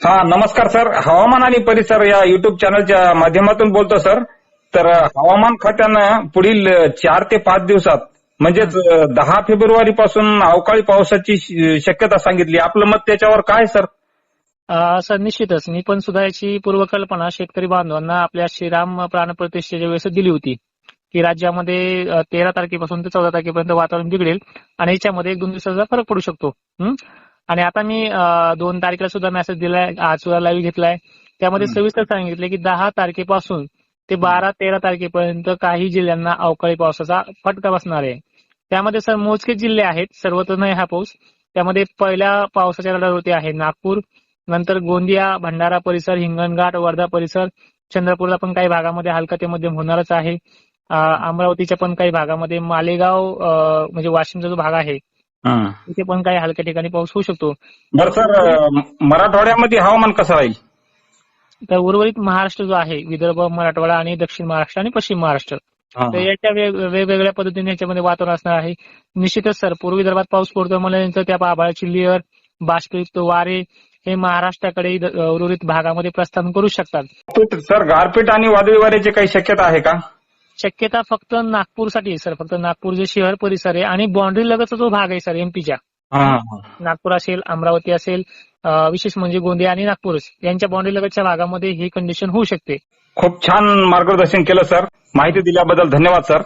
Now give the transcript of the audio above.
हा नमस्कार सर. हवामान आणि परिसर या युट्यूब चॅनलच्या माध्यमातून बोलतो सर. तर हवामान खात्यानं पुढील चार ते पाच दिवसात म्हणजेच दहा फेब्रुवारी पासून अवकाळी पावसाची शक्यता सांगितली. आपलं मत त्याच्यावर काय सर? सर निश्चितच. मी पण सुद्धा याची पूर्वकल्पना शेतकरी बांधवांना आपल्या श्रीराम प्राणप्रतिष्ठेच्या वेळेस दिली होती. की राज्यामध्ये तेरा तारखेपासून ते चौदा तारखेपर्यंत वातावरण बिघडेल आणि याच्यामध्ये एक दोन दिवसाचा फरक पडू शकतो. आणि आता मी दोन तारखेला सुद्धा मेसेज दिलाय आज सुद्धा लाईव्ह घेतलाय. त्यामध्ये. सविस्तर सांगितले की दहा तारखेपासून ते बारा तेरा तारखेपर्यंत काही जिल्ह्यांना अवकाळी पावसाचा फटका बसणार आहे. त्यामध्ये सर मोजके जिल्हे आहेत सर्वत्र नाही हा पाऊस. त्यामध्ये पहिल्या पावसाच्या रडावरती आहे नागपूर नंतर गोंदिया भंडारा परिसर हिंगणघाट वर्धा परिसर. चंद्रपूरला पण काही भागामध्ये हलका ते मध्यम होणारच आहे. अमरावतीच्या पण काही भागामध्ये मालेगाव म्हणजे वाशिमचा जो भाग आहे. तिथे पण काही हलक्या ठिकाणी पाऊस होऊ शकतो. बरं सर अं, मराठवाड्यामध्ये हवामान कसं राहील? तर उर्वरित महाराष्ट्र जो आहे विदर्भ मराठवाडा आणि दक्षिण महाराष्ट्र आणि पश्चिम महाराष्ट्र. तर याच्या वेग- वेगवेगळ्या पद्धतीने याच्यामध्ये वातावरण असणार आहे. निश्चितच सर पूर्व विदर्भात पाऊस पडतो म्हणल्यानंतर त्या आभाळाची लेअर बाष्पयुक्त वारे हे महाराष्ट्राकडे उर्वरित भागामध्ये प्रस्थान करू शकतात. सर गारपीट आणि वादळी वाऱ्याची काही शक्यता आहे का? शक्यता फक्त नागपूरसाठी आहे सर फक्त नागपूर जे शहर परिसर आहे आणि बाँड्री लगतचा जो भाग आहे सर एमपीच्या. नागपूर असेल अमरावती असेल विशेष म्हणजे गोंदिया आणि नागपूर यांच्या बाँड्री लगतच्या भागामध्ये ही कंडिशन होऊ शकते. खूप छान मार्गदर्शन केलं सर. माहिती दिल्याबद्दल धन्यवाद सर.